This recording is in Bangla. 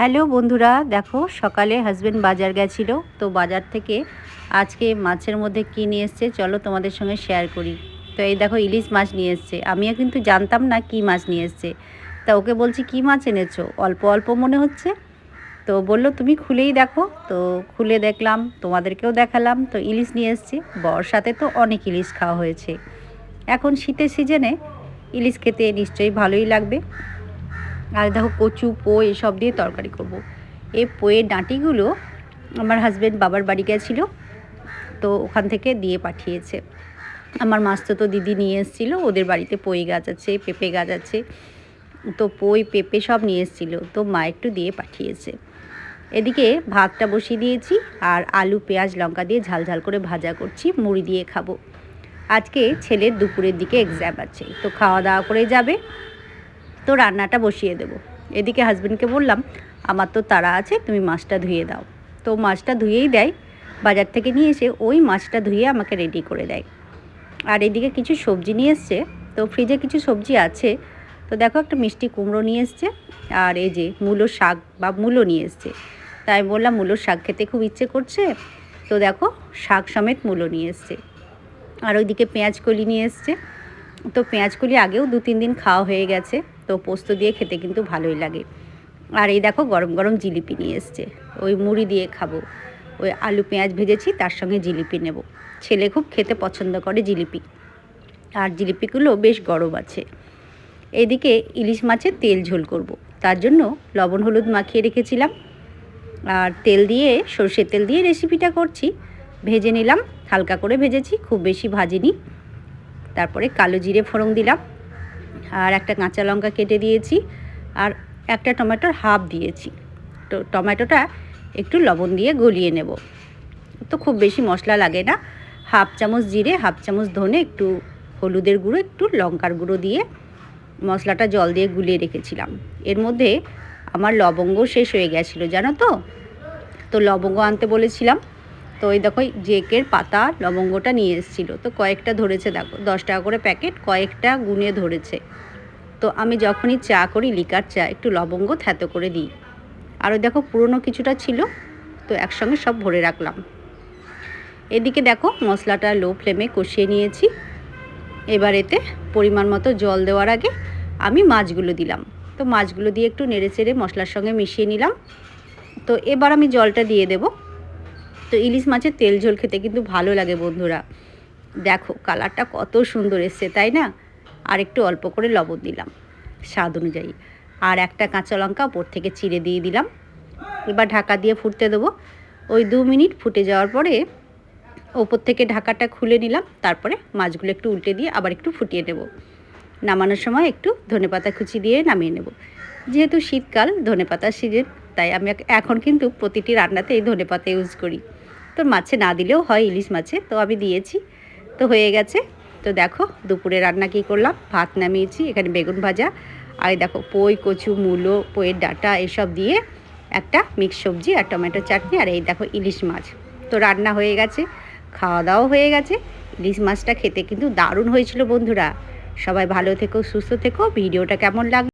হ্যালো বন্ধুরা, দেখো সকালে হাজবেন্ড বাজার গেছিল, তো বাজার থেকে আজকে মাছের মধ্যে কী নিয়ে এসছে চলো তোমাদের সঙ্গে শেয়ার করি। তো এই দেখো ইলিশ মাছ নিয়ে এসছে, আমিও কিন্তু জানতাম না কী মাছ নিয়ে এসছে। তা ওকে বলছি, কী মাছ এনেছো? অল্প অল্প মনে হচ্ছে। তো বলল, তুমি খুলেই দেখো। তো খুলে দেখলাম, তোমাদেরকেও দেখালাম, তো ইলিশ নিয়ে এসছে। বর্ষাতে তো অনেক ইলিশ খাওয়া হয়েছে। এখন শীতের সিজনে ইলিশ খেতে নিশ্চয়ই ভালোই লাগবে। আর দেখো কচু পো এসব দিয়ে তরকারি করব। এই পোয়ের ডাঁটিগুলো আমার হাজব্যান্ড বাবার বাড়ি গেছিল, তো ওখান থেকে দিয়ে পাঠিয়েছে। আমার মাস্তো তো দিদি নিয়ে এসেছিল, ওদের বাড়িতে পই গাছ আছে, পেঁপে গাছ আছে, তো পই পেঁপে সব নিয়ে এসেছিল, তো মা একটু দিয়ে পাঠিয়েছে। এদিকে ভাতটা বসিয়ে দিয়েছি, আর আলু, পেঁয়াজ, লঙ্কা দিয়ে ঝাল ঝাল করে ভাজা করছি, মুড়ি দিয়ে খাব। আজকে ছেলের দুপুরের দিকে এক্সাম আছে, তো খাওয়া দাওয়া করে যাবে। তো রান্নাটা বসিয়ে দেবো। এদিকে হাজব্যান্ডকে বললাম, আমার তো তারা আছে, তুমি মাছটা ধুয়ে দাও। তো মাছটা ধুয়েই দেয়। বাজার থেকে নিয়ে এসে ওই মাছটা ধুয়ে আমাকে রেডি করে দেয়। আর এদিকে কিছু সবজি নিয়ে এসছে। তো ফ্রিজে কিছু সবজি আছে। তো দেখো একটা মিষ্টি কুমড়ো নিয়ে এসছে। আর এই যে মূলো শাক বা মূলো নিয়ে এসছে। তাই বললাম, মূলোর শাক খেতে খুব ইচ্ছে করছে। তো দেখো শাক সমেত মূলো নিয়ে এসছে। আর ওইদিকে পেঁয়াজ কলি নিয়ে এসছে। তো পেঁয়াজ কলি আগেও দু তিন দিন খাওয়া হয়ে গেছে। তো পোস্ত দিয়ে খেতে কিন্তু ভালোই লাগে। আর এই দেখো গরম গরম জিলিপি নিয়ে এসছে। ওই মুড়ি দিয়ে খাব। ওই আলু, পেঁয়াজ ভেজেছি, তার সঙ্গে জিলিপি নেব। ছেলে খুব খেতে পছন্দ করে জিলিপি। আর জিলিপিগুলো বেশ গরম আছে। এদিকে ইলিশ মাছের তেল ঝোল করব। তার জন্য লবণ, হলুদ মাখিয়ে রেখেছিলাম। আর তেল দিয়ে, সর্ষের তেল দিয়ে রেসিপিটা করছি। ভেজে নিলাম, হালকা করে ভেজেছি, খুব বেশি ভাজিনি। তারপরে কালো জিরে ফোড়ন দিলাম। আর একটা কাঁচা লঙ্কা কেটে দিয়েছি আর একটা টমেটোর হাফ দিয়েছি। তো টমেটোটা একটু লবণ দিয়ে গলিয়ে নেব। তো খুব বেশি মশলা লাগে না। হাফ চামচ জিরে, হাফ চামচ ধনে, একটু হলুদের গুঁড়ো, একটু লঙ্কার গুঁড়ো দিয়ে মশলাটা জল দিয়ে গুলিয়ে রেখেছিলাম। এর মধ্যে আমার লবঙ্গ শেষ হয়ে গেছিল, জানো তো? তো লবঙ্গ আনতে বলেছিলাম। তো ওই দেখো, জেকের পাতা, লবঙ্গটা নিয়ে এসেছিল। তো কয়েকটা ধরেছে দেখো, দশ টাকা করে প্যাকেট, কয়েকটা গুনে ধরেছে। তো আমি যখনই চা করি, লিকার চা, একটু লবঙ্গ থ্যাতো করে দিই। আর ওই দেখো, পুরনো কিছুটা ছিল, তো একসঙ্গে সব ভরে রাখলাম। এদিকে দেখো, মশলাটা লো ফ্লেমে কষিয়ে নিয়েছি। এবার এতে পরিমাণ মতো জল দেওয়ার আগে আমি মাছগুলো দিলাম। তো মাছগুলো দিয়ে একটু নেড়ে চেড়ে মশলার সঙ্গে মিশিয়ে নিলাম। তো এবার আমি জলটা দিয়ে দেব। তো ইলিশ মাছের তেল ঝোল খেতে কিন্তু ভালো লাগে বন্ধুরা। দেখো, কালারটা কত সুন্দর এসছে, তাই না? আর একটু অল্প করে লবণ দিলাম, স্বাদ অনুযায়ী। আর একটা কাঁচা লঙ্কা ওপর থেকে চিড়ে দিয়ে দিলাম। এবার ঢাকা দিয়ে ফুটতে দেবো। ওই দু মিনিট ফুটে যাওয়ার পরে ওপর থেকে ঢাকাটা খুলে নিলাম, তারপরে মাছগুলো একটু উল্টে দিয়ে আবার একটু ফুটিয়ে নেব। নামানোর সময় একটু ধনেপাতা কুচি দিয়ে নামিয়ে নেব। যেহেতু শীতকাল ধনেপাতার সিজন তাই আমি এখন কিন্তু প্রতিটি রান্নাতে এই ধনেপাতা ইউজ করি। তো মাছে না দিলেও হয় ইলিশ মাছে, তো আমি দিয়েছি। তো হয়ে গেছে। তো দেখো, দুপুরে রান্না কী করলাম? ভাত নামিয়েছি, এখানে বেগুন ভাজা। আর দেখো, পই, কচু, মূলো, পইয়ের ডাটা এসব দিয়ে একটা মিক্স সবজি আর টমেটো চাটনি আর এই দেখো ইলিশ মাছ। তো রান্না হয়ে গেছে, খাওয়া দাওয়া হয়ে গেছে। ইলিশ মাছটা খেতে কিন্তু দারুণ হয়েছিল বন্ধুরা। সবাই ভালো থেকো, সুস্থ থেকো। ভিডিওটা কেমন লাগল